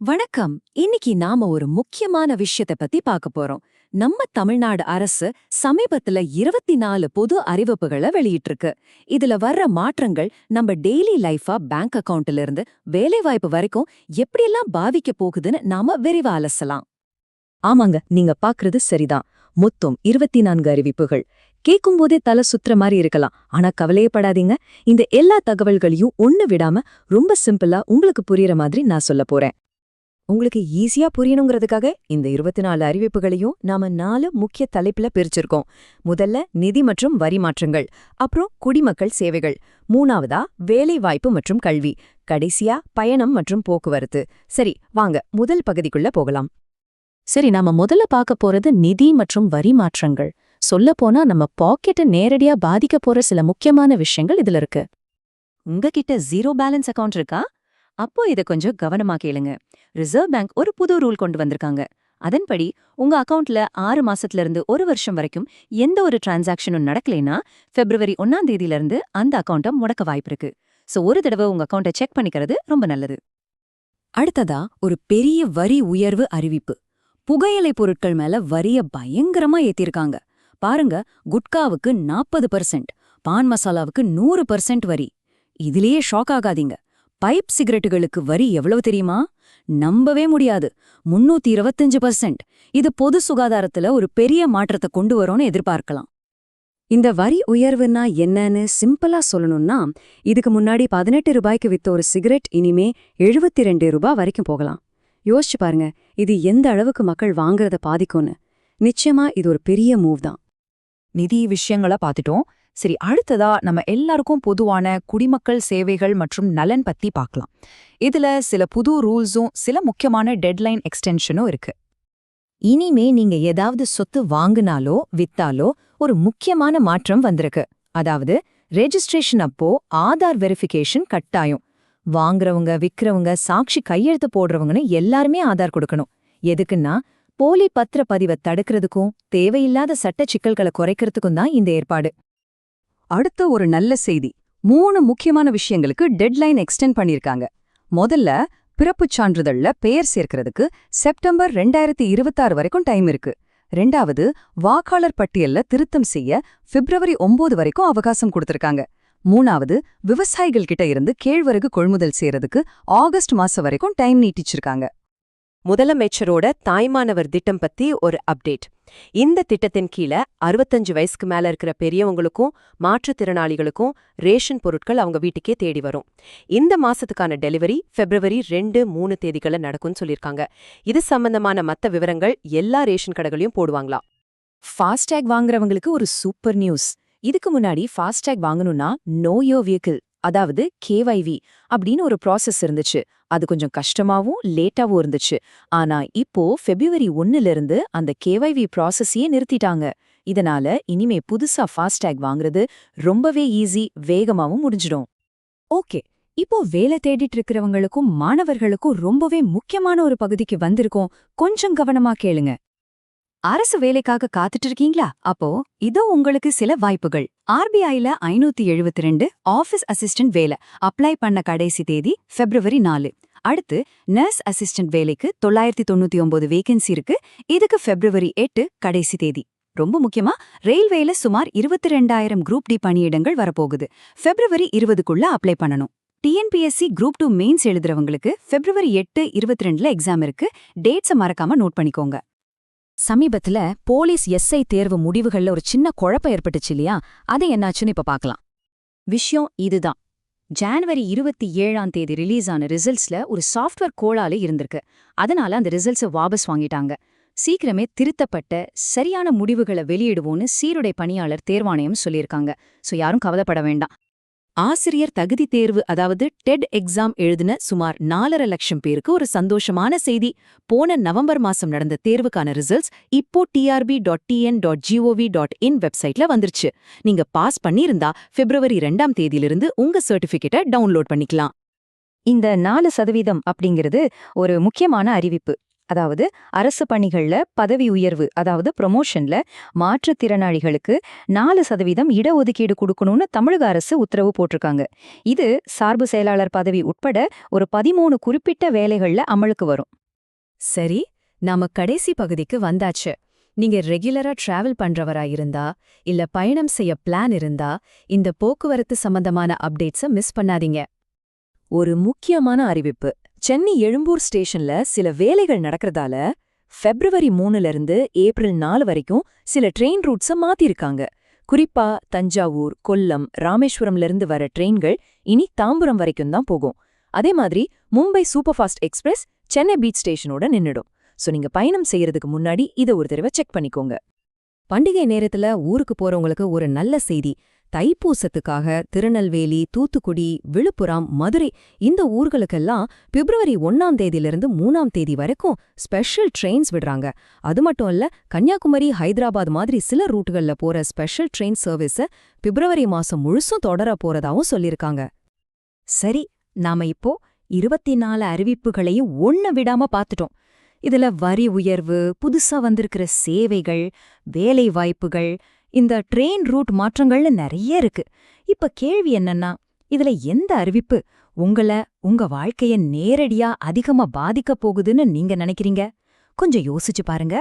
வணக்கம். இன்னைக்கு நாம ஒரு முக்கியமான விஷயத்தை பத்தி பார்க்க போறோம். நம்ம தமிழ்நாடு அரசு சமீபத்துல இருபத்தி நாலு பொது அறிவிப்புகளை வெளியிட்டிருக்கு. இதுல வர்ற மாற்றங்கள் நம்ம டெய்லி லைஃபா பேங்க் அக்கவுண்ட்ல இருந்து வேலைவாய்ப்பு வரைக்கும் எப்படியெல்லாம் பாதிக்க போகுதுன்னு நாம விரிவா அலசலாம். ஆமாங்க நீங்க பாக்குறது சரிதான். மொத்தம் இருபத்தி நான்கு அறிவிப்புகள். கேட்கும்போதே தலை சுத்துற மாதிரி இருக்கலாம். ஆனா கவலையப்படாதீங்க. இந்த எல்லா தகவல்களையும் ஒண்ணு விடாம ரொம்ப சிம்பிளா உங்களுக்கு புரியற மாதிரி நான் சொல்ல போறேன். உங்களுக்கு ஈஸியா புரியணுங்கிறதுக்காக இந்த இருபத்தி நாலு அறிவிப்புகளையும் நாம நாலு முக்கிய தலைப்புல பிரிச்சிருக்கோம். முதல்ல நிதி மற்றும் வரி மாற்றங்கள் அப்புறம் குடிமக்கள் சேவைகள் மூணாவதா வேலை வாய்ப்பு மற்றும் கல்வி கடைசியா பயணம் மற்றும் போக்குவரத்து. சரி வாங்க முதல் பகுதிக்குள்ள போகலாம். சரி நாம முதல்ல பார்க்க போறது நிதி மற்றும் வரி மாற்றங்கள். சொல்லப்போனா நம்ம பாக்கெட்டை நேரடியா பாதிக்க போற சில முக்கியமான விஷயங்கள் இதுல இருக்கு. உங்ககிட்ட ஜீரோ பேலன்ஸ் அக்கவுண்ட் இருக்கா? அப்போ இத கொஞ்சம் கவனமா கேளுங்க. ரிசர்வ் பேங்க் ஒரு புது ரூல் கொண்டு வந்திருக்காங்க. அதன்படி உங்க அக்கவுண்ட்ல ஆறு மாசத்துல இருந்து ஒரு வருஷம் வரைக்கும் எந்த ஒரு டிரான்சாக்ஷனும் நடக்கலைன்னா பிப்ரவரி ஒன்னாம் தேதியில இருந்து அந்த அக்கவுண்ட்டை முடக்க வாய்ப்பு இருக்கு. சோ ஒரு தடவை உங்க அக்கவுண்ட்டை செக் பண்ணிக்கிறது ரொம்ப நல்லது. அடுத்ததா ஒரு பெரிய வரி உயர்வு அறிவிப்பு. புகையிலை பொருட்கள் மேல வரிய பயங்கரமா ஏத்திருக்காங்க. பாருங்க குட்காவுக்கு நாற்பது பர்சன்ட் பான் மசாலாவுக்கு நூறு பர்சன்ட் வரி. இதுலயே ஷாக் ஆகாதீங்க. பைப் சிகரெட்டுகளுக்கு வரி எவ்வளவு தெரியுமா? நம்பவே முடியாது. முன்னூத்தி இருபத்தஞ்சு பர்சன்ட். இது பொது சுகாதாரத்துல ஒரு பெரிய மாற்றத்தை கொண்டு வரும்னு எதிர்பார்க்கலாம். இந்த வரி உயர்வுன்னா என்னன்னு சிம்பிளா சொல்லணும்னா இதுக்கு முன்னாடி பதினெட்டு ரூபாய்க்கு வித்த ஒரு சிகரெட் இனிமே எழுபத்தி ரெண்டு ரூபாய் வரைக்கும் போகலாம். யோசிச்சு பாருங்க இது எந்த அளவுக்கு மக்கள் வாங்குறத பாதிக்கும்னு. நிச்சயமா இது ஒரு பெரிய மூவ் தான் நிதி விஷயங்களை பார்த்துட்டோம் சரி அடுத்ததா நம்ம எல்லாருக்கும் பொதுவான குடிமக்கள் சேவைகள் மற்றும் நலன் பத்தி பார்க்கலாம். இதுல சில புது ரூல்ஸும் சில முக்கியமான டெட்லைன் எக்ஸ்டென்ஷனும் இருக்கு. இனிமே நீங்க ஏதாவது சொத்து வாங்குனாலோ வித்தாலோ ஒரு முக்கியமான மாற்றம் வந்திருக்கு. அதாவது ரெஜிஸ்ட்ரேஷன் அப்போ ஆதார் வெரிஃபிகேஷன் கட்டாயம். வாங்குறவங்க விக்கிறவங்க சாட்சி கையெழுத்து போடுறவங்கன்னு எல்லாருமே ஆதார் கொடுக்கணும். எதுக்குன்னா போலி பத்திர பதிவை தடுக்கிறதுக்கும் தேவையில்லாத சட்ட சிக்கல்களை குறைக்கிறதுக்கும் தான் இந்த ஏற்பாடு. அடுத்த ஒரு நல்ல செய்தி. மூணு முக்கியமான விஷயங்களுக்கு டெட்லைன் எக்ஸ்டெண்ட் பண்ணிருக்காங்க முதல்ல பிறப்புச் சான்றிதழ்ல பெயர் சேர்க்கிறதுக்கு செப்டம்பர் ரெண்டாயிரத்தி இருபத்தாறு வரைக்கும் டைம் இருக்கு. ரெண்டாவது வாக்காளர் பட்டியல்ல திருத்தம் செய்ய பிப்ரவரி ஒன்பது வரைக்கும் அவகாசம் கொடுத்திருக்காங்க. மூணாவது விவசாயிகள் கிட்ட இருந்து கேழ்வரகு கொள்முதல் செய்யறதுக்கு ஆகஸ்ட் மாசம் வரைக்கும் டைம் நீட்டிச்சிருக்காங்க. முதலமைச்சரோட தாய்மானவர் திட்டம் பத்தி ஒரு அப்டேட் இந்த திட்டத்தின் கீழே அறுபத்தஞ்சு வயசுக்கு மேல இருக்கிற பெரியவங்களுக்கும் மாற்றுத்திறனாளிகளுக்கும் ரேஷன் பொருட்கள் அவங்க வீட்டுக்கே தேடி வரும். இந்த மாசத்துக்கான டெலிவரி பிப்ரவரி ரெண்டு மூணு தேதிகளில் நடக்கும்னு சொல்லியிருக்காங்க. இது சம்பந்தமான மத்த விவரங்கள் எல்லா ரேஷன் கடைகளையும் போடுவாங்களாம். ஃபாஸ்டேக் வாங்குறவங்களுக்கு ஒரு சூப்பர் நியூஸ். இதுக்கு முன்னாடி ஃபாஸ்டேக் வாங்கணும்னா நோ யோ வெஹிக்கிள். அதாவது கேவைவி அப்படின்னு ஒரு ப்ராசஸ் இருந்துச்சு. அது கொஞ்சம் கஷ்டமாவும் லேட்டாவும் இருந்துச்சு. ஆனா இப்போ ஃபெப்ரவரி ஒன்னுல இருந்து அந்த கேவைவி ப்ராசஸையே நிறுத்திட்டாங்க. இதனால இனிமே புதுசா ஃபாஸ்டேக் வாங்குறது ரொம்பவே ஈஸி வேகமாவும் முடிஞ்சிடும். ஓகே. இப்போ வேலை தேடிட்டு இருக்கிறவங்களுக்கும் மாணவர்களுக்கும் ரொம்பவே முக்கியமான ஒரு பகுதிக்கு வந்திருக்கோம். கொஞ்சம் கவனமா கேளுங்க. அரசு வேலைக்காக காத்துட்டு இருக்கீங்களா அப்போ இதோ உங்களுக்கு சில வாய்ப்புகள். ஆர்பிஐல ஐநூத்தி எழுபத்தி ரெண்டு ஆபீஸ் அசிஸ்டன்ட் வேலை அப்ளை பண்ண கடைசி தேதி பிப்ரவரி நாலு. அடுத்து நர்ஸ் அசிஸ்டன்ட் வேலைக்கு தொள்ளாயிரத்தி தொண்ணூத்தி ஒன்பது வேகன்சி இருக்கு. இதுக்கு பிப்ரவரி எட்டு கடைசி தேதி. ரொம்ப முக்கியமா ரயில்வேல சுமார் இருபத்தி ரெண்டாயிரம் குரூப் டி பணியிடங்கள் வரப்போகுது. பிப்ரவரி இருபதுக்குள்ள அப்ளை பண்ணணும். டிஎன்பிஎஸ்சி குரூப் டூ மெயின்ஸ் எழுதுறவங்களுக்கு பிப்ரவரி எட்டு இருபத்தி ரெண்டுல எக்ஸாம் இருக்கு. டேட்ஸை மறக்காம நோட் பண்ணிக்கோங்க. சமீபத்துல போலீஸ் எஸ்ஐ தேர்வு முடிவுகள்ல ஒரு சின்ன குழப்பம் ஏற்பட்டுச்சு இல்லையா? அது என்னாச்சுன்னு இப்ப பார்க்கலாம் விஷயம் இதுதான். ஜான்வரி இருபத்தி ஏழாம் தேதி ரிலீஸ் ஆன ரிசல்ட்ஸ்ல ஒரு சாஃப்ட்வேர் கோளாலு இருந்திருக்கு. அதனால அந்த ரிசல்ட்ஸை வாபஸ் வாங்கிட்டாங்க. சீக்கிரமே திருத்தப்பட்ட சரியான முடிவுகளை வெளியிடுவோன்னு சீருடை பணியாளர் தேர்வாணையம் சொல்லியிருக்காங்க. சோ யாரும் கவலைப்பட வேண்டாம். ஆசிரியர் தகுதி தேர்வு அதாவது டெட் எக்ஸாம் எழுதின சுமார் நாலரை லட்சம் பேருக்கு ஒரு சந்தோஷமான செய்தி. போன நவம்பர் மாசம் நடந்த தேர்வுக்கான ரிசல்ட்ஸ் இப்போ TRB dot TN dot GOV dot in வெப்சைட்ல வந்துருச்சு. நீங்க பாஸ் பண்ணியிருந்தா பிப்ரவரி ரெண்டாம் தேதியிலிருந்து உங்க சர்டிபிகேட்டை டவுன்லோட் பண்ணிக்கலாம். இந்த நாலு சதவீதம் அப்படிங்கிறது ஒரு முக்கியமான அறிவிப்பு. அதாவது அரசு பணிகள்ல பதவி உயர்வு அதாவது ப்ரொமோஷன்ல மாற்றுத்திறனாளிகளுக்கு நாலு சதவீதம் இடஒதுக்கீடு கொடுக்கணும்னு தமிழக அரசு உத்தரவு போட்டிருக்காங்க. இது சார்பு செயலாளர் பதவி உட்பட ஒரு பதிமூணு குறிப்பிட்ட வேலைகள்ல அமலுக்கு வரும். சரி நாம கடைசி பகுதிக்கு வந்தாச்சு. நீங்க ரெகுலரா டிராவல் பண்றவரா இருந்தா இல்ல பயணம் செய்ய பிளான் இருந்தா இந்த போக்குவரத்து சம்பந்தமான அப்டேட்ஸ மிஸ் பண்ணாதீங்க. ஒரு முக்கியமான அறிவிப்பு. சென்னை எழும்பூர் ஸ்டேஷன்ல சில வேலைகள் நடக்கறதால ஃபெப்ரவரி மூணுல இருந்து ஏப்ரல் நாலு வரைக்கும் சில ட்ரெயின் ரூட்ஸ மாத்திருக்காங்க. குறிப்பா தஞ்சாவூர் கொல்லம் ராமேஸ்வரம்ல இருந்து வர ட்ரெயின்கள் இனி தாம்பரம் வரைக்கும் தான் போகும். அதே மாதிரி Mumbai superfast express Chennai beach ஸ்டேஷனோட நின்னுடும். சோ நீங்க பயணம் செய்யறதுக்கு முன்னாடி இதை ஒரு தடவை செக் பண்ணிக்கோங்க. பண்டிகை நேரத்துல ஊருக்கு போறவங்களுக்கு ஒரு நல்ல செய்தி. தைப்பூசத்துக்காக திருநெல்வேலி தூத்துக்குடி விழுப்புரம் மதுரை இந்த ஊர்களுக்கெல்லாம் பிப்ரவரி ஒன்னாம் தேதியிலிருந்து மூணாம் தேதி வரைக்கும் ஸ்பெஷல் ட்ரெயின்ஸ் விடுறாங்க. அது மட்டும் இல்ல கன்னியாகுமரி ஹைதராபாத் மாதிரி சில ரூட்டுகள்ல போற ஸ்பெஷல் ட்ரெயின் சர்வீஸ பிப்ரவரி மாசம் முழுசும் தொடர போறதாவும் சொல்லியிருக்காங்க சரி நாம இப்போ இருபத்தி நாலு அறிவிப்புகளையும் ஒன்னு விடாம பார்த்துட்டோம் இதுல வரி உயர்வு புதுசா வந்திருக்கிற சேவைகள் வேலை வாய்ப்புகள் இந்த ட்ரெயின் ரூட் மாற்றங்கள்னு நிறைய இருக்கு. இப்ப கேள்வி என்னன்னா இதுல எந்த அறிவிப்பு உங்கள உங்க வாழ்க்கைய நேரடியா அதிகமா பாதிக்கப் போகுதுன்னு நீங்க நினைக்கிறீங்க? கொஞ்சம் யோசிச்சு பாருங்க.